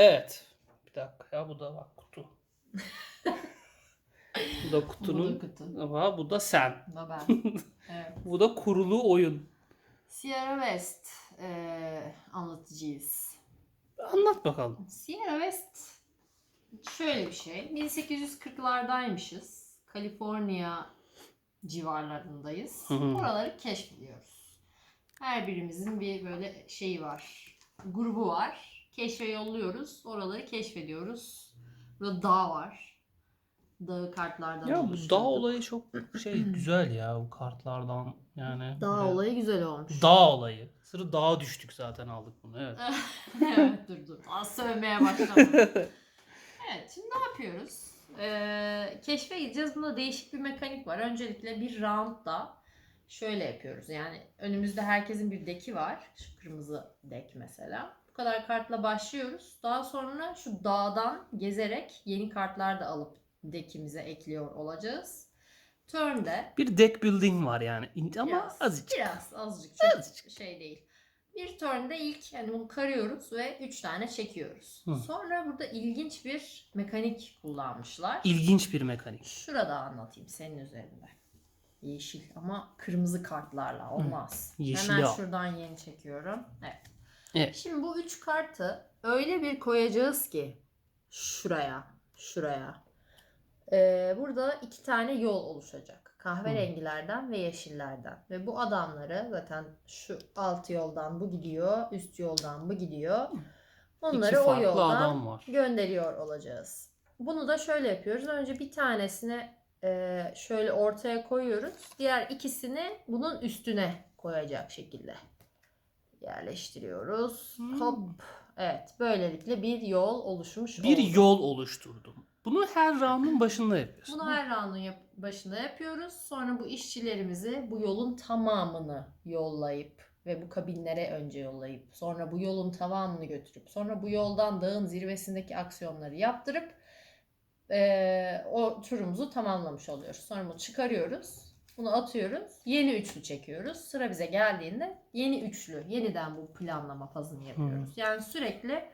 Evet. Bir dakika ya bu da bak kutu. bu da Bu kutunun da kutu. ama bu da sen. Bu da ben. evet. Bu da kurulu oyun. Sierra West eee anlatıcıyız. Anlat bakalım. Sierra West şöyle bir şey. 1840'lardaymışız. Kaliforniya civarlarındayız. Hı hı. Oraları keşfediyoruz. Her birimizin bir böyle şeyi var. Grubu var. Keşfe yolluyoruz. Oraları keşfediyoruz. Burada dağ var. Dağı kartlardan Ya bu dağ olayı çok şey güzel ya bu kartlardan yani. Dağ Evet. olayı güzel olmuş. Dağ olayı. Sırı dağa düştük zaten aldık bunu evet. evet dur dur. Az sövmeye başlama. evet şimdi ne yapıyoruz? Ee, keşfe gideceğiz. Bunda değişik bir mekanik var. Öncelikle bir roundda şöyle yapıyoruz. Yani önümüzde herkesin bir deki var. Şu kırmızı dek mesela. Kadar kartla başlıyoruz. Daha sonra şu dağdan gezerek yeni kartlar da alıp dekimize ekliyor olacağız. Turn'de Bir deck building var yani ama Biraz, azıcık. Biraz azıcık çok Azıcık. şey değil. Bir turn'da ilk yani bunu karıyoruz ve 3 tane çekiyoruz. Hı. Sonra burada ilginç bir mekanik kullanmışlar. İlginç bir mekanik. Şurada anlatayım senin üzerinde. Yeşil ama kırmızı kartlarla olmaz. Yeşili Hemen al. şuradan yeni çekiyorum. Evet. Evet. Şimdi bu üç kartı öyle bir koyacağız ki şuraya, şuraya. Ee, burada iki tane yol oluşacak. Kahverengilerden ve yeşillerden. Ve bu adamları zaten şu alt yoldan bu gidiyor, üst yoldan bu gidiyor. Onları İki o yoldan adam var. gönderiyor olacağız. Bunu da şöyle yapıyoruz. Önce bir tanesini e, şöyle ortaya koyuyoruz. Diğer ikisini bunun üstüne koyacak şekilde yerleştiriyoruz. Hmm. Hop. Evet. Böylelikle bir yol oluşmuş Bir oldu. yol oluşturdum. Bunu her round'un başında yapıyorsun. Bunu her round'un yap- başında yapıyoruz. Sonra bu işçilerimizi bu yolun tamamını yollayıp ve bu kabinlere önce yollayıp sonra bu yolun tamamını götürüp sonra bu yoldan dağın zirvesindeki aksiyonları yaptırıp eee, o turumuzu tamamlamış oluyoruz. Sonra bunu çıkarıyoruz. Bunu atıyoruz. Yeni üçlü çekiyoruz. Sıra bize geldiğinde yeni üçlü, yeniden bu planlama fazını yapıyoruz. Yani sürekli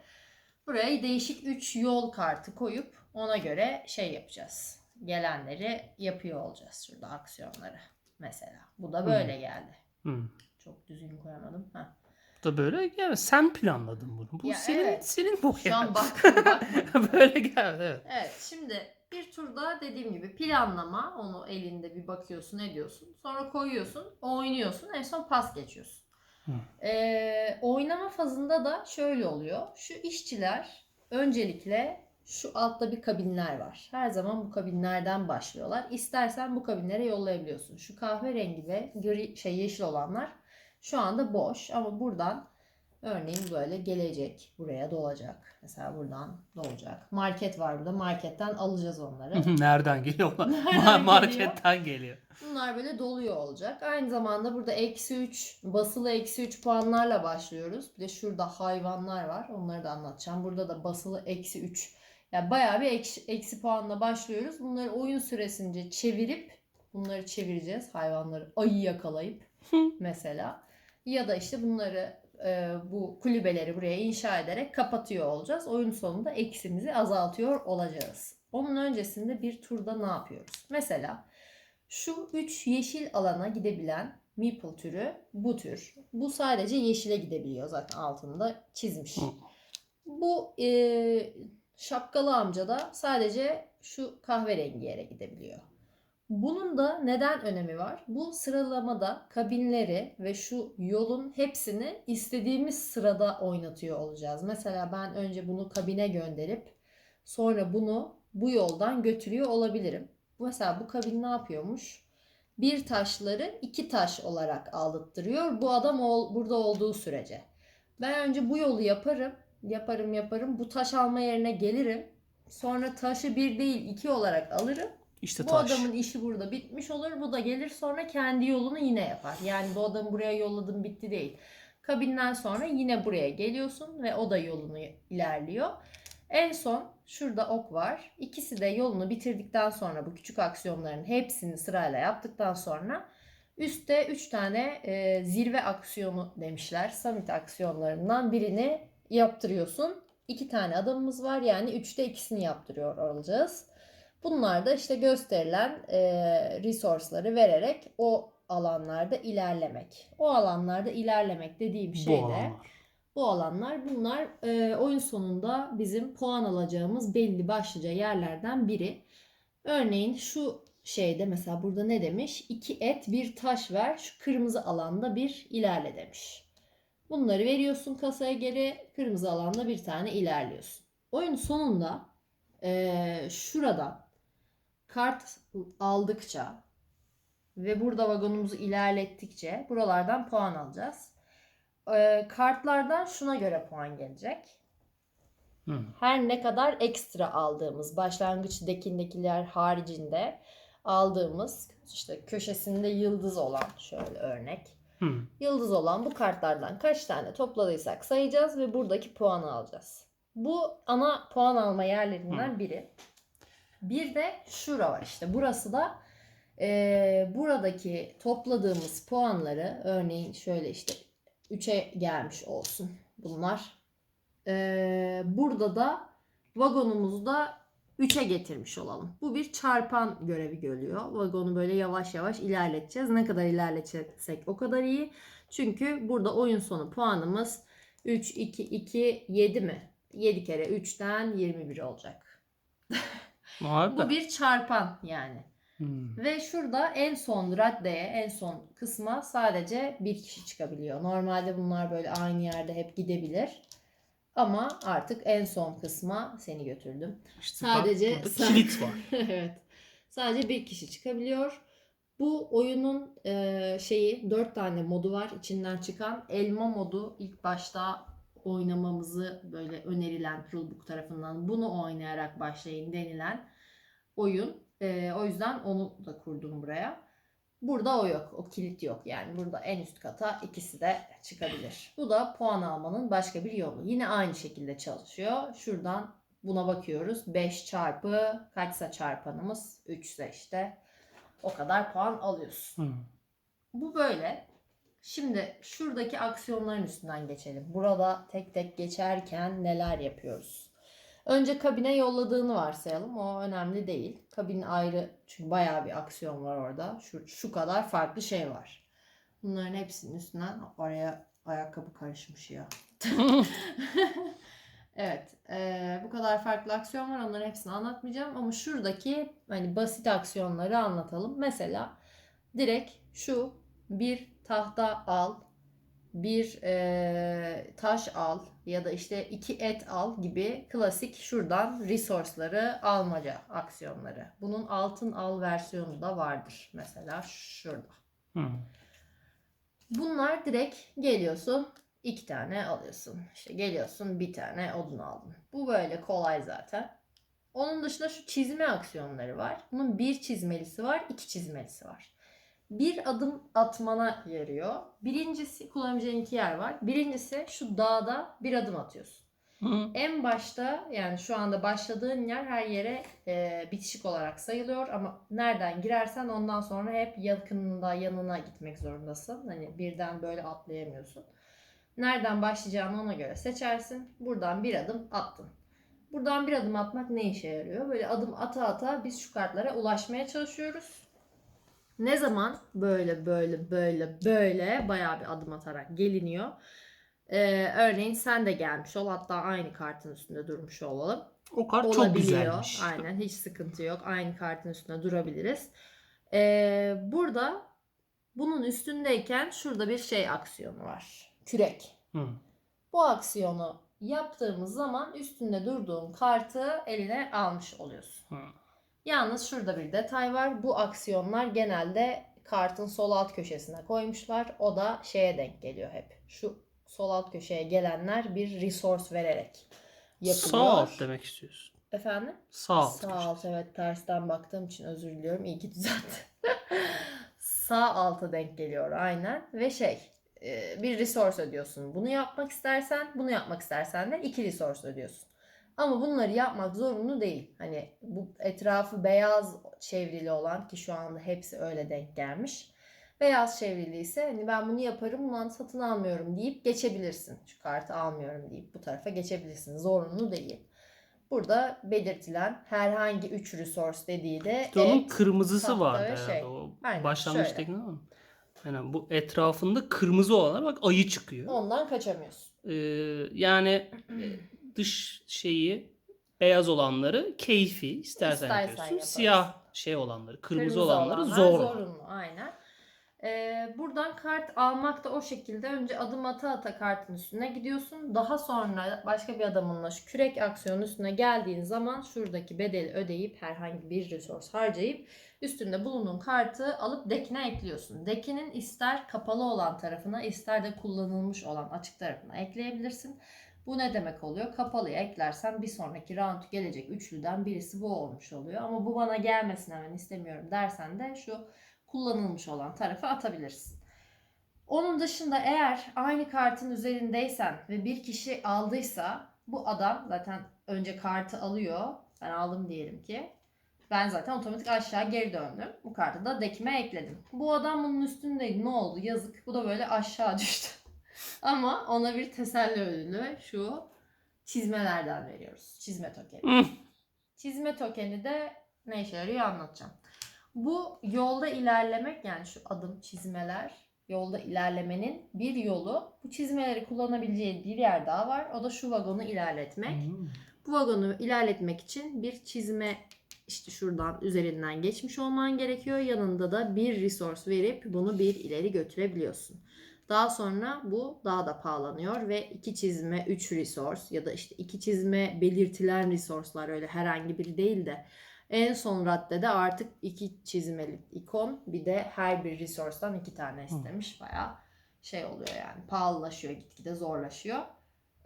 buraya değişik 3 yol kartı koyup ona göre şey yapacağız. Gelenleri yapıyor olacağız şurada aksiyonları mesela. Bu da böyle geldi. Hı. Çok düzgün koyamadım. Heh. Bu da böyle yani sen planladın bunu. Bu Ya senin evet. senin bu Şu an bak, bak. böyle geldi evet. Evet şimdi bir turda dediğim gibi planlama onu elinde bir bakıyorsun ediyorsun. Sonra koyuyorsun oynuyorsun en son pas geçiyorsun. Hı. Ee, oynama fazında da şöyle oluyor. Şu işçiler öncelikle şu altta bir kabinler var. Her zaman bu kabinlerden başlıyorlar. İstersen bu kabinlere yollayabiliyorsun. Şu kahverengi ve gri şey yeşil olanlar şu anda boş ama buradan örneğin böyle gelecek. Buraya dolacak. Mesela buradan dolacak. Market var burada. Marketten alacağız onları. Nereden geliyorlar? Nereden Marketten geliyor. Bunlar böyle doluyor olacak. Aynı zamanda burada eksi 3 basılı eksi 3 puanlarla başlıyoruz. Bir de şurada hayvanlar var. Onları da anlatacağım. Burada da basılı eksi 3. Yani bayağı bir eksi, eksi puanla başlıyoruz. Bunları oyun süresince çevirip bunları çevireceğiz. Hayvanları ayı yakalayıp mesela. Ya da işte bunları e, bu kulübeleri buraya inşa ederek kapatıyor olacağız. Oyun sonunda eksimizi azaltıyor olacağız. Onun öncesinde bir turda ne yapıyoruz? Mesela şu 3 yeşil alana gidebilen Meeple türü bu tür. Bu sadece yeşile gidebiliyor zaten altında çizmiş. Bu e, şapkalı amca da sadece şu kahverengi yere gidebiliyor. Bunun da neden önemi var? Bu sıralamada kabinleri ve şu yolun hepsini istediğimiz sırada oynatıyor olacağız. Mesela ben önce bunu kabine gönderip sonra bunu bu yoldan götürüyor olabilirim. Mesela bu kabin ne yapıyormuş? Bir taşları iki taş olarak aldırtıyor. Bu adam ol, burada olduğu sürece. Ben önce bu yolu yaparım. Yaparım yaparım. Bu taş alma yerine gelirim. Sonra taşı bir değil iki olarak alırım. İşte bu taş. adamın işi burada bitmiş olur. Bu da gelir sonra kendi yolunu yine yapar. Yani bu adamı buraya yolladım bitti değil. Kabinden sonra yine buraya geliyorsun ve o da yolunu ilerliyor. En son şurada ok var. İkisi de yolunu bitirdikten sonra bu küçük aksiyonların hepsini sırayla yaptıktan sonra üstte 3 tane e, zirve aksiyonu demişler. Summit aksiyonlarından birini yaptırıyorsun. iki tane adımımız var. Yani üçte ikisini yaptırıyor olacağız. Bunlar da işte gösterilen e, resource'ları vererek o alanlarda ilerlemek. O alanlarda ilerlemek dediğim şey de alanlar. bu alanlar bunlar e, oyun sonunda bizim puan alacağımız belli başlıca yerlerden biri. Örneğin şu şeyde mesela burada ne demiş? İki et bir taş ver şu kırmızı alanda bir ilerle demiş. Bunları veriyorsun kasaya geri kırmızı alanda bir tane ilerliyorsun. Oyun sonunda e, şuradan kart aldıkça ve burada vagonumuzu ilerlettikçe buralardan puan alacağız. E, kartlardan şuna göre puan gelecek. Hı. Her ne kadar ekstra aldığımız başlangıç dekindekiler haricinde aldığımız işte köşesinde yıldız olan şöyle örnek. Hı. Yıldız olan bu kartlardan kaç tane topladıysak sayacağız ve buradaki puanı alacağız. Bu ana puan alma yerlerinden biri. Bir de şura var işte. Burası da eee, buradaki topladığımız puanları örneğin şöyle işte 3'e gelmiş olsun bunlar. Eee, burada da vagonumuzu da 3'e getirmiş olalım. Bu bir çarpan görevi görüyor. Vagonu böyle yavaş yavaş ilerleteceğiz. Ne kadar ilerletsek o kadar iyi. Çünkü burada oyun sonu puanımız 3, 2, 2, 7 mi? 7 kere 3'ten 21 olacak. Bu bir çarpan yani. Hı. Ve şurada en son raddeye, en son kısma sadece bir kişi çıkabiliyor. Normalde bunlar böyle aynı yerde hep gidebilir. Ama artık en son kısma seni götürdüm. İşte Sadece bak, sen- kilit var. evet. Sadece bir kişi çıkabiliyor. Bu oyunun e, şeyi dört tane modu var içinden çıkan. Elma modu ilk başta oynamamızı böyle önerilen Rulebook tarafından bunu oynayarak başlayın denilen oyun. E, o yüzden onu da kurdum buraya. Burada o yok. O kilit yok. Yani burada en üst kata ikisi de çıkabilir. Bu da puan almanın başka bir yolu. Yine aynı şekilde çalışıyor. Şuradan buna bakıyoruz. 5 çarpı kaçsa çarpanımız 3 ise işte o kadar puan alıyorsun. Hı. Bu böyle. Şimdi şuradaki aksiyonların üstünden geçelim. Burada tek tek geçerken neler yapıyoruz? Önce kabine yolladığını varsayalım. O önemli değil. Kabin ayrı çünkü bayağı bir aksiyon var orada. Şu, şu kadar farklı şey var. Bunların hepsinin üstünden araya ayakkabı karışmış ya. evet. eee, bu kadar farklı aksiyon var. Onların hepsini anlatmayacağım. Ama şuradaki hani basit aksiyonları anlatalım. Mesela direkt şu bir tahta al, bir eee, taş al ya da işte iki et al gibi klasik şuradan resource'ları almaca aksiyonları. Bunun altın al versiyonu da vardır. Mesela şurada. Bunlar direkt geliyorsun iki tane alıyorsun. İşte geliyorsun bir tane odun aldın. Bu böyle kolay zaten. Onun dışında şu çizme aksiyonları var. Bunun bir çizmelisi var, iki çizmelisi var. Bir adım atmana yarıyor. Birincisi kullanabileceğin iki yer var. Birincisi şu dağda bir adım atıyorsun. Hı. En başta yani şu anda başladığın yer her yere e, bitişik olarak sayılıyor ama nereden girersen ondan sonra hep yakınında yanına gitmek zorundasın. Hani birden böyle atlayamıyorsun. Nereden başlayacağını ona göre seçersin. Buradan bir adım attın. Buradan bir adım atmak ne işe yarıyor? Böyle adım ata ata biz şu kartlara ulaşmaya çalışıyoruz. Ne zaman böyle böyle böyle böyle bayağı bir adım atarak geliniyor. Ee, örneğin sen de gelmiş ol hatta aynı kartın üstünde durmuş olalım. O kart çok Olabiliyor. güzelmiş. Aynen hiç sıkıntı yok. Aynı kartın üstünde durabiliriz. Ee, burada bunun üstündeyken şurada bir şey aksiyonu var. Kürek. Hı. Bu aksiyonu yaptığımız zaman üstünde durduğun kartı eline almış oluyorsun. Hı. Yalnız şurada bir detay var. Bu aksiyonlar genelde kartın sol alt köşesine koymuşlar. O da şeye denk geliyor hep. Şu sol alt köşeye gelenler bir resource vererek yapılıyor. Sağ alt demek istiyorsun. Efendim? Sağ alt. Sağ alt evet tersten baktığım için özür diliyorum. İyi ki düzelttin. Sağ alta denk geliyor aynen. Ve şey e, bir resource ödüyorsun. Bunu yapmak istersen bunu yapmak istersen de iki resource ödüyorsun. Ama bunları yapmak zorunlu değil. Hani bu etrafı beyaz çevrili olan ki şu anda hepsi öyle denk gelmiş. Beyaz çevriliyse hani ben bunu yaparım bundan satın almıyorum deyip geçebilirsin. Şu kartı almıyorum deyip bu tarafa geçebilirsin. Zorunlu değil. Burada belirtilen herhangi 3 resource dediği de İşte onun et, kırmızısı vardı şey. O Aynen, başlangıçtaki değil mi? Aynen bu etrafında kırmızı olanlar bak ayı çıkıyor. ondan kaçamıyorsun. Ee, yani dış şeyi beyaz olanları keyfi istersen, İstersen yapıyorsun. yaparsın. Siyah şey olanları, kırmızı, Kırmızı olanları olanlar zor. Zorunlu aynen. Ee, buradan kart almak da o şekilde önce adım ata ata kartın üstüne gidiyorsun. Daha sonra başka bir adamınla şu kürek aksiyonun üstüne geldiğin zaman şuradaki bedeli ödeyip herhangi bir resource harcayıp üstünde bulunduğun kartı alıp dekine ekliyorsun. Dekinin ister kapalı olan tarafına ister de kullanılmış olan açık tarafına ekleyebilirsin. Bu ne demek oluyor? Kapalıya eklersen bir sonraki round gelecek üçlüden birisi bu olmuş oluyor. Ama bu bana gelmesin hemen istemiyorum dersen de şu kullanılmış olan tarafa atabilirsin. Onun dışında eğer aynı kartın üzerindeysen ve bir kişi aldıysa bu adam zaten önce kartı alıyor. Ben aldım diyelim ki. Ben zaten otomatik aşağı geri döndüm. Bu kartı da dekime ekledim. Bu adam bunun üstündeydi. Ne oldu? Yazık. Bu da böyle aşağı düştü. Ama ona bir teselli ödülü şu çizmelerden veriyoruz. Çizme tokeni. Çizme tokeni de ne işe yarıyor anlatacağım. Bu yolda ilerlemek yani şu adım çizmeler yolda ilerlemenin bir yolu. Bu çizmeleri kullanabileceği bir yer daha var. O da şu vagonu ilerletmek. Hmm. Bu vagonu ilerletmek için bir çizme işte şuradan üzerinden geçmiş olman gerekiyor. Yanında da bir resource verip bunu bir ileri götürebiliyorsun. Daha sonra bu daha da pahalanıyor ve iki çizme 3 resource ya da işte iki çizme belirtilen resource'lar öyle herhangi biri değil de en son raddede artık iki çizmeli ikon bir de her bir resource'dan iki tane istemiş. Bayağı şey oluyor yani pahalılaşıyor gitgide zorlaşıyor.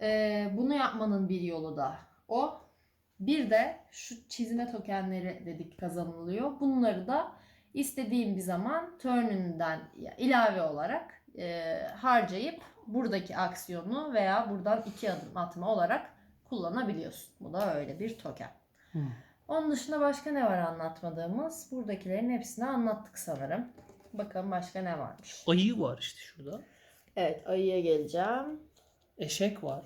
Ee, bunu yapmanın bir yolu da o. Bir de şu çizme tokenleri dedik kazanılıyor. Bunları da istediğim bir zaman turn'ünden ilave olarak e, harcayıp buradaki aksiyonu veya buradan iki adım atma olarak kullanabiliyorsun. Bu da öyle bir token. Hmm. Onun dışında başka ne var anlatmadığımız? Buradakilerin hepsini anlattık sanırım. Bakalım başka ne varmış. Ayı var işte şurada. Evet ayıya geleceğim. Eşek var.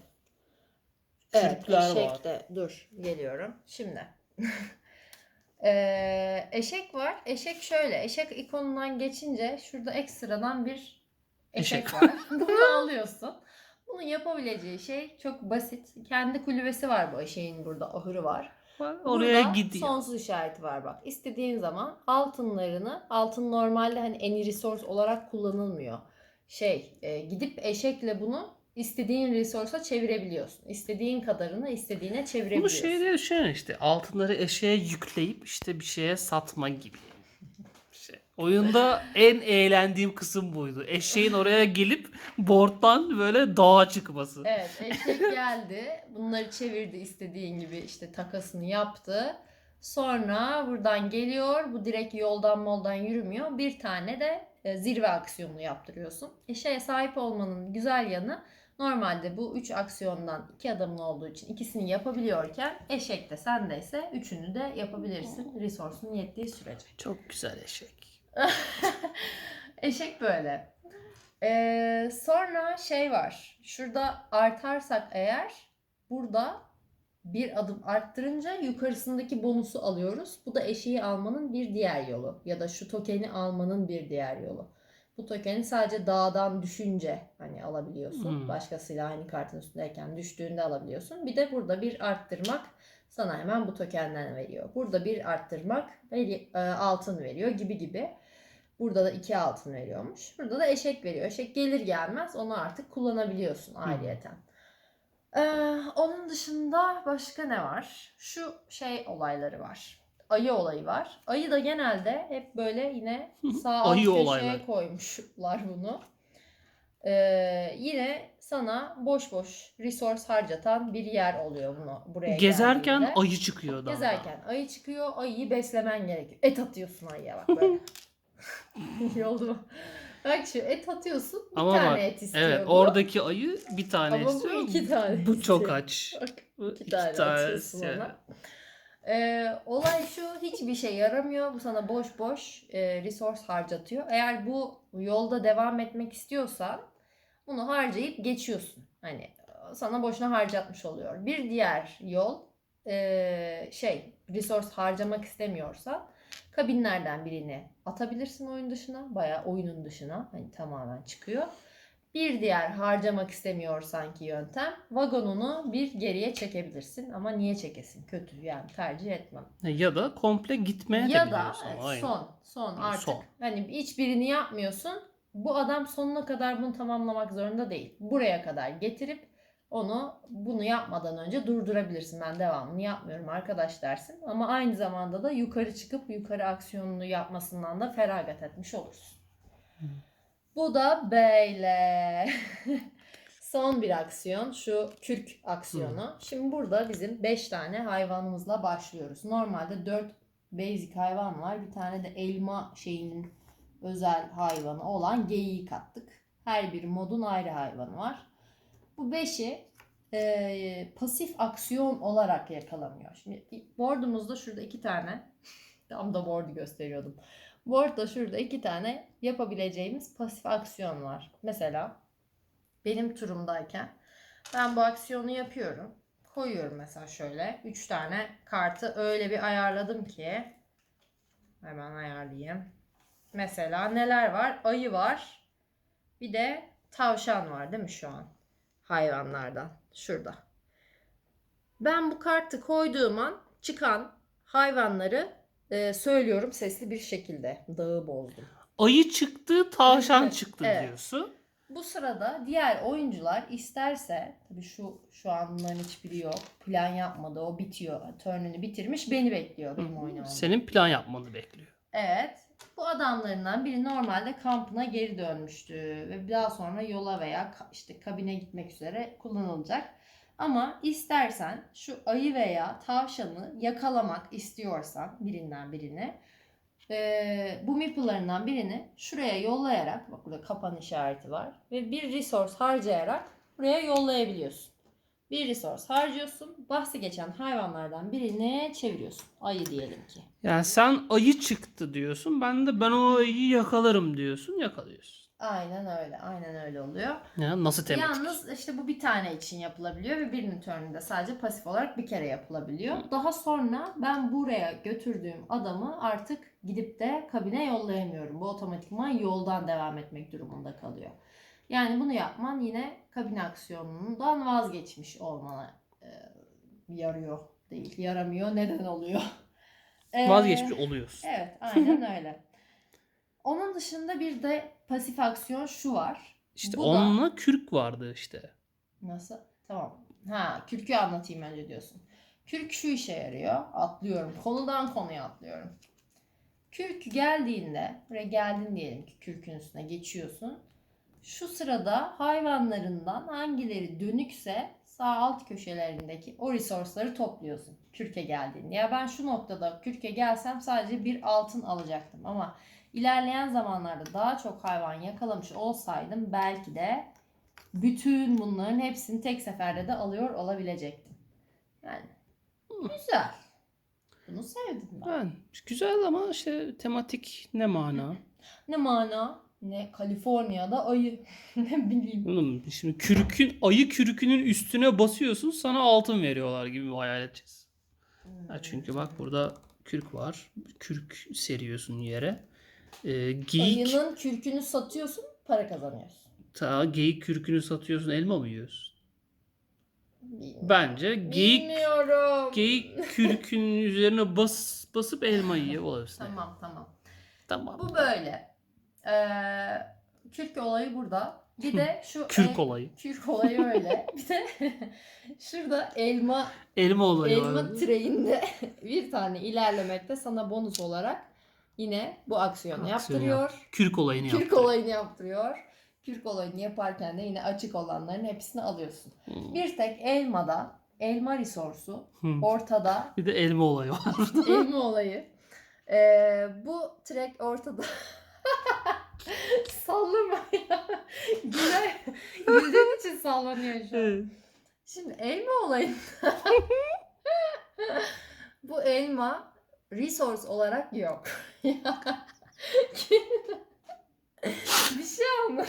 Evet, Kürkler eşek var. de dur geliyorum. Şimdi. Ee, eşek var. Eşek şöyle. Eşek ikonundan geçince şurada ekstradan bir eşek, var. Bunu alıyorsun. Bunun yapabileceği şey çok basit. Kendi kulübesi var bu eşeğin burada. Ahırı var. var. Oraya Burada gidiyor. sonsuz işareti var bak. İstediğin zaman altınlarını, altın normalde hani any resource olarak kullanılmıyor. Şey, e, gidip eşekle bunu istediğin resource'a çevirebiliyorsun. İstediğin kadarını istediğine Bunu çevirebiliyorsun. şeyde düşünün işte altınları eşeğe yükleyip işte bir şeye satma gibi. Oyunda en eğlendiğim kısım buydu. Eşeğin oraya gelip board'dan böyle dağa çıkması. Evet, eşek geldi. Bunları çevirdi istediğin gibi işte takasını yaptı. Sonra buradan geliyor. Bu direkt yoldan moldan yürümüyor. Bir tane de e, zirve aksiyonu yaptırıyorsun. Eşeğe sahip olmanın güzel yanı normalde bu üç aksiyondan iki adamın olduğu için ikisini yapabiliyorken eşek de sendeyse üçünü de yapabilirsin. Resource'un yettiği sürece. Çok güzel eşek. Eşek böyle. Ee, sonra şey var. Şurada artarsak eğer burada bir adım arttırınca yukarısındaki bonusu alıyoruz. Bu da eşeği almanın bir diğer yolu. Ya da şu tokeni almanın bir diğer yolu. Bu tokeni sadece dağdan düşünce hani alabiliyorsun. Hmm. Başkasıyla aynı kartın üstündeyken düştüğünde alabiliyorsun. Bir de burada bir arttırmak sana hemen bu tokenden veriyor. Burada bir arttırmak e, altın veriyor gibi gibi. Burada da iki altın veriyormuş. Burada da eşek veriyor. Eşek gelir gelmez onu artık kullanabiliyorsun ayrıyeten. Ee, onun dışında başka ne var? Şu şey olayları var. Ayı olayı var. Ayı da genelde hep böyle yine sağ alt Ayı köşeye olaylar. koymuşlar bunu. Ee, yine sana boş boş resource harcatan bir yer oluyor bunu buraya Gezerken geldiğinde. ayı çıkıyor daha. Gezerken ayı çıkıyor. Ayıyı beslemen gerekiyor. Et atıyorsun ayıya bak böyle. İyi oldu? Bak şu et atıyorsun. Bir Ama tane bak, et istiyor Evet bu. oradaki ayı bir tane Ama bu istiyor. iki tane Bu çok istiyor. aç. Bak, Bu iki tane atıyorsun istiyor. ona. Ee, olay şu hiçbir şey yaramıyor. Bu sana boş boş e, resource harcatıyor. Eğer bu yolda devam etmek istiyorsan bunu harcayıp geçiyorsun. Hani sana boşuna harcatmış oluyor. Bir diğer yol e, şey resource harcamak istemiyorsan kabinlerden birini atabilirsin oyun dışına. Bayağı oyunun dışına. Hani tamamen çıkıyor. Bir diğer harcamak istemiyorsan ki yöntem vagonunu bir geriye çekebilirsin ama niye çekesin? Kötü yani tercih etmem. Ya da komple gitmeye de Ya da biliyorsun. evet, Aynen. son son artık Son. hani hiçbirini yapmıyorsun. Bu adam sonuna kadar bunu tamamlamak zorunda değil. Buraya kadar getirip onu bunu yapmadan önce durdurabilirsin. Ben devamını yapmıyorum arkadaş dersin. Ama aynı zamanda da yukarı çıkıp yukarı aksiyonunu yapmasından da feragat etmiş olursun. Bu da böyle. Son bir aksiyon şu kürk aksiyonu. Şimdi burada bizim 5 tane hayvanımızla başlıyoruz. Normalde 4 basic hayvan var. Bir tane de elma şeyinin özel hayvanı olan geyiği kattık. Her bir modun ayrı hayvanı var. Bu 5'i e, pasif aksiyon olarak yakalanıyor. Şimdi board'umuzda şurada iki tane tam da board'u gösteriyordum. Board'da şurada iki tane yapabileceğimiz pasif aksiyon var. Mesela benim turumdayken ben bu aksiyonu yapıyorum. Koyuyorum mesela şöyle. 3 tane kartı öyle bir ayarladım ki hemen ayarlayayım. Mesela neler var? Ayı var. Bir de tavşan var değil mi şu an? Hayvanlardan. Şurada. Ben bu kartı koyduğum an çıkan hayvanları e, söylüyorum sesli bir şekilde. Dağı bozdum. Ayı çıktı, tavşan Evet, çıktı evet. diyorsun. Bu sırada diğer oyuncular isterse tabii şu şu an bunların hiçbiri yok. Plan yapmadı. O bitiyor. Turn'ünü bitirmiş. Beni bekliyor benim oynamam. Senin plan yapmanı bekliyor. Evet. Bu adamlarından biri normalde kampına geri dönmüştü ve daha sonra yola veya işte kabine gitmek üzere kullanılacak. Ama istersen şu ayı veya tavşanı yakalamak istiyorsan birinden birini eee, bu meeple'larından birini şuraya yollayarak bak burada kapan işareti var ve bir resource harcayarak buraya yollayabiliyorsun. Bir resource harcıyorsun. Bahsi geçen hayvanlardan birini çeviriyorsun. Ayı diyelim ki. Yani sen ayı çıktı diyorsun. Ben de ben o ayıyı yakalarım diyorsun. Yakalıyorsun. Aynen öyle. Aynen öyle oluyor. Ya nasıl tematik? Yalnız işte bu bir tane için yapılabiliyor ve birinin turnunda sadece pasif olarak bir kere yapılabiliyor. Daha sonra ben buraya götürdüğüm adamı artık gidip de kabine yollayamıyorum. Bu otomatikman yoldan devam etmek durumunda kalıyor. Yani bunu yapman yine kabine aksiyonundan vazgeçmiş olmana e, yarıyor değil. Yaramıyor. Neden oluyor? Ee, Vazgeçmiş oluyorsun. Evet, aynen öyle. Onun dışında bir de pasif aksiyon şu var. İşte bu da- onunla kürk vardı işte. Nasıl? Tamam. Ha, kürkü anlatayım önce diyorsun. Kürk şu işe yarıyor. Atlıyorum. Konudan konuya atlıyorum. Kürk geldiğinde, buraya geldin diyelim ki kürkün üstüne geçiyorsun. Şu sırada hayvanlarından hangileri dönükse sağ alt köşelerindeki o resource'ları topluyorsun. Kürke geldiğinde. Ya ben şu noktada kürke gelsem sadece bir altın alacaktım ama ilerleyen zamanlarda daha çok hayvan yakalamış olsaydım belki de bütün bunların hepsini tek seferde de alıyor olabilecektim. Yani güzel. Bunu sevdim ben. Ben güzel ama işte tematik ne mana? Ne mana ne Kaliforniya'da ayı ne bileyim. Oğlum şimdi kürkün ayı kürkünün üstüne basıyorsun sana altın veriyorlar gibi bir hayal edeceğiz. Ha, çünkü bak burada kürk var. Kürk seriyorsun yere. Ee, geyik Ayının kürkünü satıyorsun para kazanıyorsun. ta geyik kürkünü satıyorsun elma mı yiyorsun? Bilmiyorum. Bence geyik Bilmiyorum. geyik kürkünün üzerine bas basıp elma yiyor olabilirsin. Tamam tamam. Tamam. Bu böyle. Ee, kürk olayı burada. Bir de şu Kürk el- olayı. kürk olayı öyle. bir de şurada elma Elma olayı elma var. treyinde bir tane ilerlemekte sana bonus olarak yine bu aksiyonu Aksiyon yaptırıyor. Kürk olayını Kürk olayını yaptırıyor. Kürk olayını yaparken de yine açık olanların hepsini alıyorsun. Hmm. Bir tek elmada elma resource'u Hmm. ortada Bir de elma olayı var. elma olayı. Ee, bu trek ortada. Sallama ya. Güler, güldüğün için sallanıyor şu an. Şimdi elma olayında Bu elma resource olarak yok. bir şey olmuş.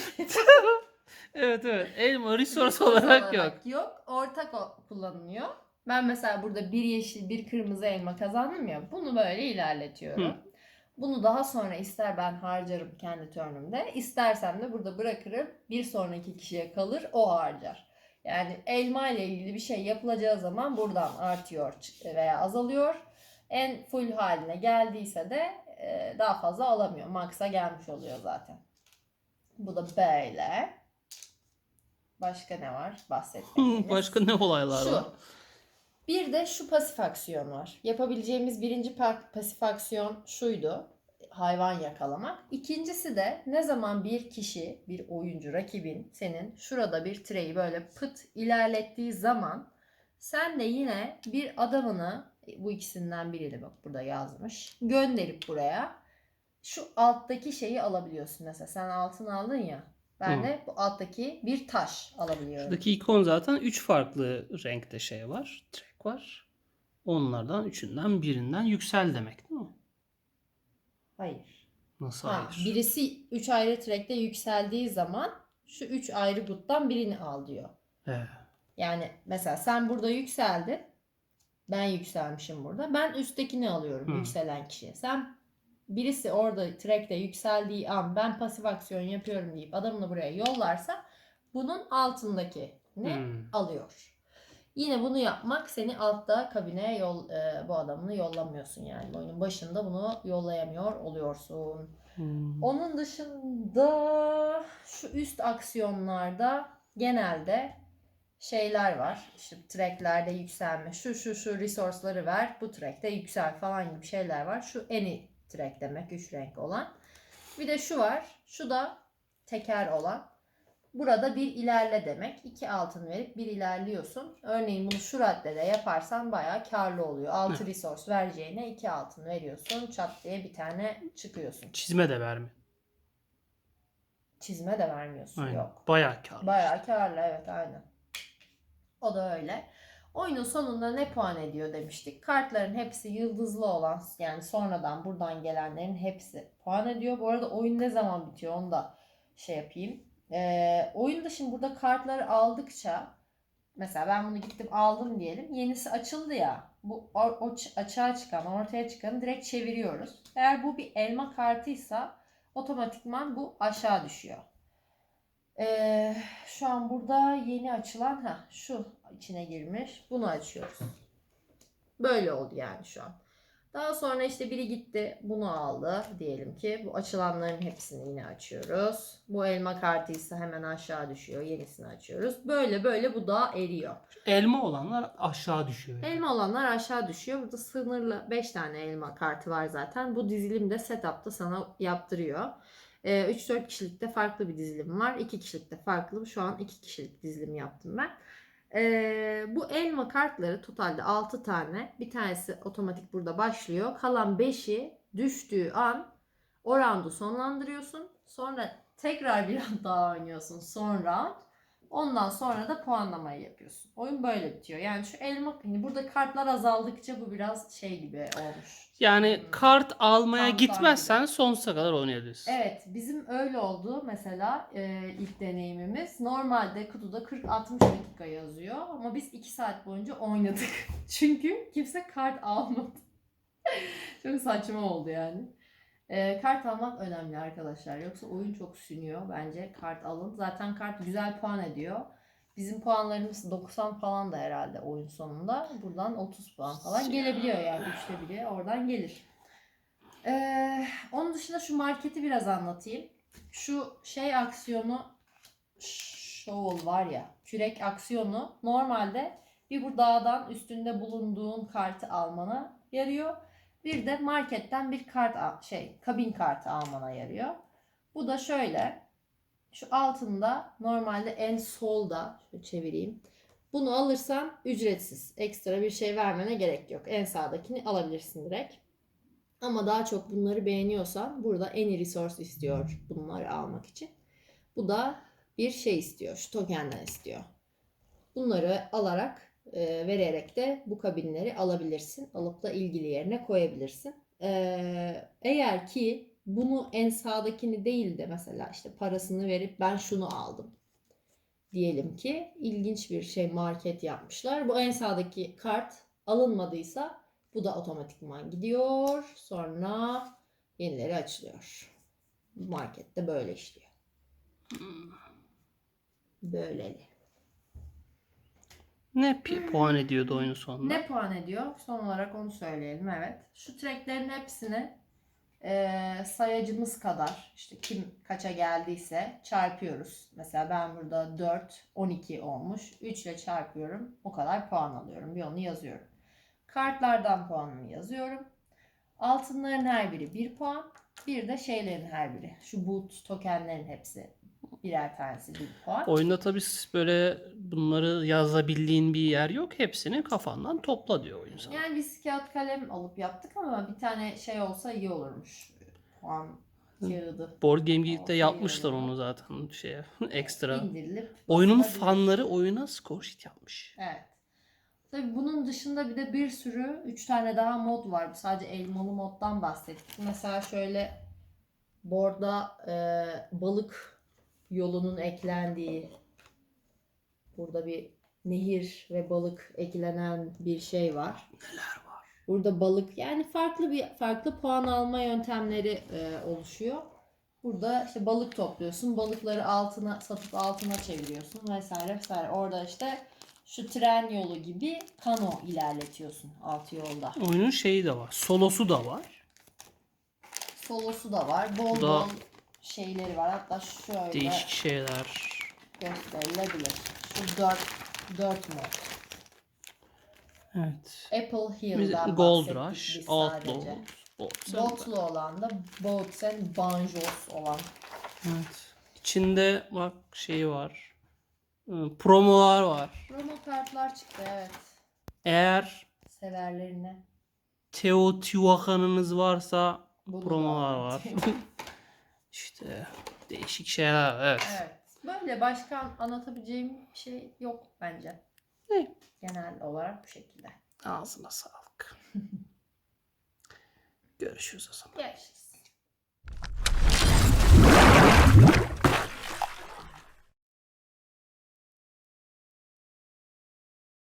Evet evet. Elma resource Resource olarak yok. Yok. Ortak o- kullanılıyor. Ben mesela burada bir yeşil bir kırmızı elma kazandım ya. Bunu böyle ilerletiyorum. Bunu daha sonra ister ben harcarım kendi turnumda. istersem de burada bırakırım. Bir sonraki kişiye kalır o harcar. Yani elma ile ilgili bir şey yapılacağı zaman buradan artıyor veya azalıyor. En full haline geldiyse de e, daha fazla alamıyor. Max'a gelmiş oluyor zaten. Bu da böyle. Başka ne var? Bahsetmediğimiz. Başka ne olaylar var? Bir de şu pasif aksiyon var. Yapabileceğimiz birinci pa- pasif aksiyon şuydu. Hayvan yakalamak. İkincisi de ne zaman bir kişi, bir oyuncu, rakibin senin şurada bir treyi böyle pıt ilerlettiği zaman sen de yine bir adamını bu ikisinden birini bak burada yazmış. Gönderip buraya şu alttaki şeyi alabiliyorsun. Mesela sen altın aldın ya. Ben Hı. de bu alttaki bir taş alabiliyorum. Şuradaki ikon zaten 3 farklı renkte şey var. Var. Onlardan üçünden birinden yüksel demek değil mi? Hayır. Nasıl Ha, hayır? birisi 3 ayrı track'te yükseldiği zaman şu 3 ayrı buttan birini al diyor. Evet. Yani mesela sen burada yükseldin. Ben yükselmişim burada. Ben üsttekini alıyorum Hı. yükselen kişiye. Sen birisi orada track'te yükseldiği an ben pasif aksiyon yapıyorum deyip adamını buraya yollarsa bunun altındaki ne Hmm. alıyor. Yine bunu yapmak seni altta kabine yol e, bu adamını yollamıyorsun yani. Oyunun başında bunu yollayamıyor oluyorsun. Hmm. Onun dışında şu üst aksiyonlarda genelde şeyler var. İşte tracklerde yükselme. Şu şu şu resource'ları ver. Bu trackte yüksel falan gibi şeyler var. Şu eni track demek. Üç renk olan. Bir de şu var. Şu da teker olan. Burada bir ilerle demek. İki altın verip bir ilerliyorsun. Örneğin bunu şu raddede yaparsan bayağı karlı oluyor. Altı Evet. resource vereceğine iki altın veriyorsun. Çat diye bir tane çıkıyorsun. Çizme de verme. Çizme de vermiyorsun. Aynen. Yok. Bayağı karlı. Bayağı karlı evet aynen. O da öyle. Oyunun sonunda ne puan ediyor demiştik. Kartların hepsi yıldızlı olan yani sonradan buradan gelenlerin hepsi puan ediyor. Bu arada oyun ne zaman bitiyor onu da şey yapayım. Ee, oyunda şimdi burada kartları aldıkça mesela ben bunu gittim aldım diyelim. Yenisi açıldı ya. Bu o, o açığa çıkan ortaya çıkanı direkt çeviriyoruz. Eğer bu bir elma kartıysa otomatikman bu aşağı düşüyor. Ee, şu an burada yeni açılan ha şu içine girmiş. Bunu açıyoruz. Böyle oldu yani şu an. Daha sonra işte biri gitti bunu aldı diyelim ki. Bu açılanların hepsini yine açıyoruz. Bu elma kartıysa hemen aşağı düşüyor. Yenisini açıyoruz. Böyle böyle bu da eriyor. Elma olanlar aşağı düşüyor. yani. Elma olanlar aşağı düşüyor. Burada sınırlı 5 tane elma kartı var zaten. Bu dizilim de setup'ta sana yaptırıyor. Ee, 3-4 kişilikte farklı bir dizilim var. 2 kişilikte farklı. Şu an 2 kişilik dizilim yaptım ben. Ee, bu elma kartları totalde 6 tane. Bir tanesi otomatik burada başlıyor. Kalan 5'i düştüğü an o roundu sonlandırıyorsun. Sonra tekrar bir round daha oynuyorsun. Son round. Ondan sonra da puanlamayı yapıyorsun. Oyun böyle bitiyor. Yani şu elma hani burada kartlar azaldıkça bu biraz şey gibi olmuş. Yani kart almaya Kart gitmezsen sonsuza kadar oynayabilirsin. Evet bizim öyle oldu mesela e, ilk deneyimimiz. Normalde kutuda 40-60 dakika yazıyor ama biz 2 saat boyunca oynadık. Çünkü kimse kart almadı. çok saçma oldu yani. E, kart almak önemli arkadaşlar. Yoksa oyun çok sünüyor. Bence kart alın. Zaten kart güzel puan ediyor. Bizim puanlarımız 90 falan da herhalde oyun sonunda. Buradan 30 puan falan gelebiliyor yani. Üçte oradan gelir. Ee, onun dışında şu marketi biraz anlatayım. Şu şey aksiyonu shovel var ya kürek aksiyonu normalde bir bu dağdan üstünde bulunduğun kartı almana yarıyor. Bir de marketten bir kart şey kabin kartı almana yarıyor. Bu da şöyle. Şu altında normalde en solda şöyle çevireyim. Bunu alırsan ücretsiz. Ekstra bir şey vermene gerek yok. En sağdakini alabilirsin direkt. Ama daha çok bunları beğeniyorsan burada any resource istiyor bunları almak için. Bu da bir şey istiyor. Şu tokenden istiyor. Bunları alarak e, vererek de bu kabinleri alabilirsin. Alıp da ilgili yerine koyabilirsin. E, eğer ki bunu en sağdakini değil de mesela işte parasını verip ben şunu aldım. Diyelim ki ilginç bir şey market yapmışlar. Bu en sağdaki kart alınmadıysa bu da otomatikman gidiyor. Sonra yenileri açılıyor. Markette böyle işliyor. Böyleli. Ne puan ediyordu oyunun sonunda? Ne puan ediyor? Son olarak onu söyleyelim evet. Şu tracklerin hepsini eee, sayacımız kadar işte kim kaça geldiyse çarpıyoruz. Mesela ben burada 4, 12 olmuş. 3 ile çarpıyorum. O kadar puan alıyorum. Bir onu yazıyorum. Kartlardan puanımı yazıyorum. Altınların her biri 1 puan. Bir de şeylerin her biri. Şu boot tokenlerin hepsi birer tanesi 1 puan. Oyunda tabii böyle bunları yazabildiğin bir yer yok. Hepsini kafandan topla diyor oyun sana. Yani biz kağıt kalem alıp yaptık ama bir tane şey olsa iyi olurmuş. Puan kağıdı Board Game Geek'te yapmışlar yani. onu zaten şeye ekstra. indirilip Oyunun fanları oyuna score sheet yapmış. Evet. Tabii bunun dışında bir de bir sürü 3 tane daha mod var. Sadece elmalı moddan bahsettik. Mesela şöyle board'a e, balık yolunun eklendiği burada bir nehir ve balık eklenen bir şey var. Neler var? Burada balık yani farklı bir farklı puan alma yöntemleri e, oluşuyor. Burada işte balık topluyorsun. Balıkları altına satıp altına çeviriyorsun vesaire vesaire. Orada işte şu tren yolu gibi kano ilerletiyorsun alt yolda. Oyunun şeyi de var. Solosu da var. Solosu da var. Bol Bu da- bol şeyleri var. Hatta şöyle Değişik şeyler. gösterilebilir. Şu 4 4 mod. Evet. Apple Biz Hill'den Gold bahsettik Rush, biz Outlaw, sadece. Boats. Botlu olan da Boats and Banjos olan. Evet. İçinde bak şey var. Ee, Promolar var. Promo kartlar çıktı evet. Eğer Severlerine. Teotihuacan'ınız varsa Bunu da promolar var. işte değişik şeyler. Evet. evet. Böyle başka anlatabileceğim bir şey yok bence. Ne? Genel olarak bu şekilde. Ağzına sağlık. Görüşürüz o zaman. Görüşürüz.